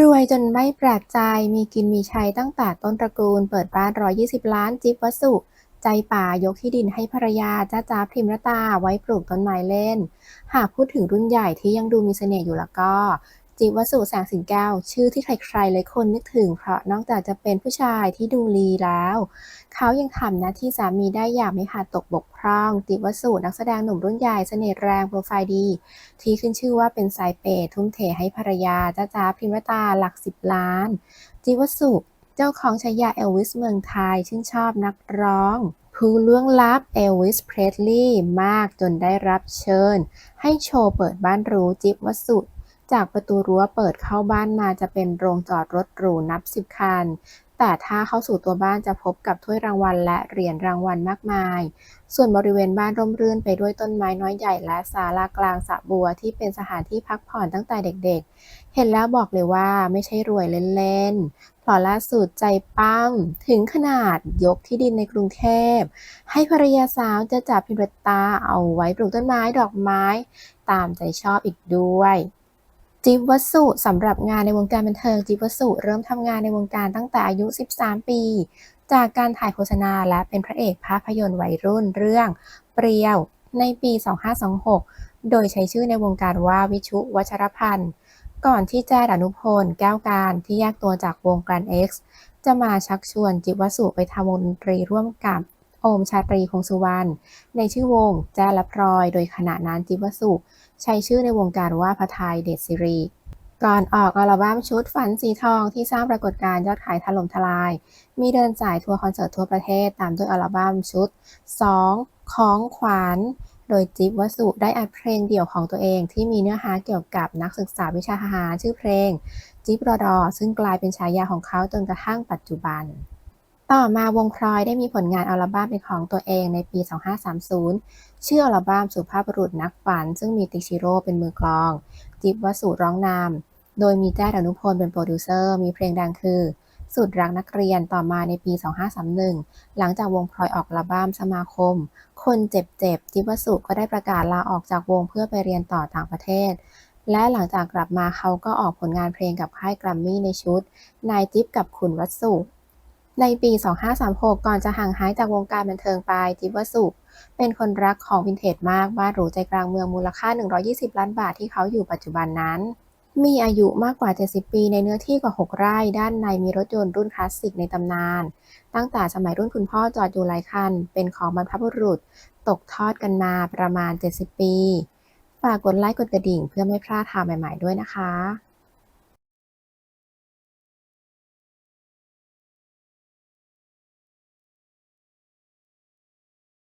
รวยจนไม่แปลกใจ มีกินมีใช้ตั้งแต่ต้นตระกูล เปิดบ้าน 120 ล้าน จิ๊บวัสุ ใจป่ายกที่ดินให้ภรรยาจ้าจ้าพิมรตาไว้ปลูกต้นไม้เล่น หากพูดถึงรุ่นใหญ่ที่ยังดูมีเสน่ห์อยู่แล้วก็ จิวสุแสงสิงแก้ว ชื่อที่ใครๆเลยคนนึกถึง เพราะนอกจากจะเป็นผู้ชายที่ดูลีแล้ว เขายังทำหน้าที่สามีได้อย่างไม่ขาดตกบกพร่อง จิวสุนักแสดงหนุ่มรุ่นใหญ่เสน่ห์แรงโปรไฟล์ดี ที่ขึ้นชื่อว่าเป็นสายเปย์ทุ่มเทให้ภรรยาจ้าจ้าพริมรตาหลักสิบล้าน จิวสุเจ้าของฉายาเอลวิสเมืองไทยชื่นชอบนักร้องผู้ล่วงลับเอลวิส เพรสลีย์มากจนได้รับเชิญ ให้โชว์เปิดบ้านรู้จิบวสุ จากประตูรั้วเปิดเข้าบ้านมาจะเป็นโรงจอดรถหรูนับสิบคัน แต่ถ้าเข้าสู่ตัวบ้านจะพบกับถ้วยรางวัลและเหรียญรางวัลมากมาย ส่วนบริเวณบ้านร่มรื่นไปด้วยต้นไม้น้อยใหญ่และศาลากลางสระบัวที่เป็นสถานที่พักผ่อนตั้งแต่เด็กๆ เห็นแล้วบอกเลยว่าไม่ใช่รวยเล่นๆพราะล่าสุดใจปั้มถึงขนาดยกที่ดินในกรุงเทพ ให้ภรรยาสาวจะจับพิมรตาเอาไว้ปลูกต้นไม้ดอกไม้ ตามใจชอบอีกด้วย จิ๊บวสุสำหรับงานในวงการบันเทิงจิ๊บวสุเริ่มทำงานในวงการตั้งแต่อายุ 13 ปี จากการถ่ายโฆษณาและเป็นพระเอกภาพยนตร์วัยรุ่นเรื่อง เปรียว ในปี 2526 โดยใช้ชื่อในวงการว่าวิชุวัชรพันธ์ ก่อนที่แจ้ดอนุพล แก้วการที่แยกตัวจากวงการ X จะมาชักชวนจิ๊บวสุไปทำวงดนตรีร่วมกับ โอมชาตรีคงสุวรรณในชื่อวงแจและพลอย โดยขณะนั้นจิ๊บวสุใช้ชื่อในวงการว่าพระไทยเดชสิริก่อนออกอัลบั้มชุดฝันสีทองที่สร้างปรากฏการณ์ยอดขายถล่มทลาย มีเดินสายทัวร์คอนเสิร์ตทั่วประเทศตามด้วยอัลบั้มชุด 2 ของขวัญโดยจิ๊บวสุได้อัดเพลงเดี่ยวของตัวเองที่มีเนื้อหาเกี่ยวกับนักศึกษาวิชาทหารชื่อเพลง จิ๊บรอดอซึ่งกลายเป็นฉายาของเขาจนกระทั่งปัจจุบัน ต่อมาวงพลอยได้มีผลงานอัลบั้มเป็นของตัวเองในปี 2530 ชื่ออัลบั้มสุภาพบุรุษนักฝัน ซึ่งมีติชิโร่เป็นมือกลอง จิ๊บวสุร้องนำ โดยมีแจ้ดอนุพลเป็นโปรดิวเซอร์ มีเพลงดังคือ สุดรักนักเรียนต่อมาในปี 2531 หลังจากวงพลอยออกอัลบั้มสมาคม คนเจ็บเจ็บจิ๊บวสุก็ได้ประกาศลาออกจากวงเพื่อไปเรียนต่อต่างประเทศและหลังจากกลับมาเขาก็ออกผลงานเพลงกับค่ายแกรมมี่ในชุด นายจิ๊บกับขุนวัสุ ในปี 2536 ก่อนจะห่างหายจากวงการบันเทิงไปจิ๊บวสุเป็นคนรักของวินเทจมากบ้านหรูใจกลางเมืองมูลค่า 120 ล้านบาทที่เขาอยู่ปัจจุบันนั้น มีอายุมากกว่า 70 ปีในเนื้อที่กว่า 6 ไร่ ด้านในมีรถยนต์รุ่นคลาสสิกในตำนาน ตั้งแต่สมัยรุ่นคุณพ่อจอดอยู่หลายคัน เป็นของบรรพบุรุษ ตกทอดกันมาประมาณ 70 ปี ฝากกดไลค์กดกระดิ่งเพื่อไม่พลาดข่าวใหม่ ๆ ด้วยนะคะ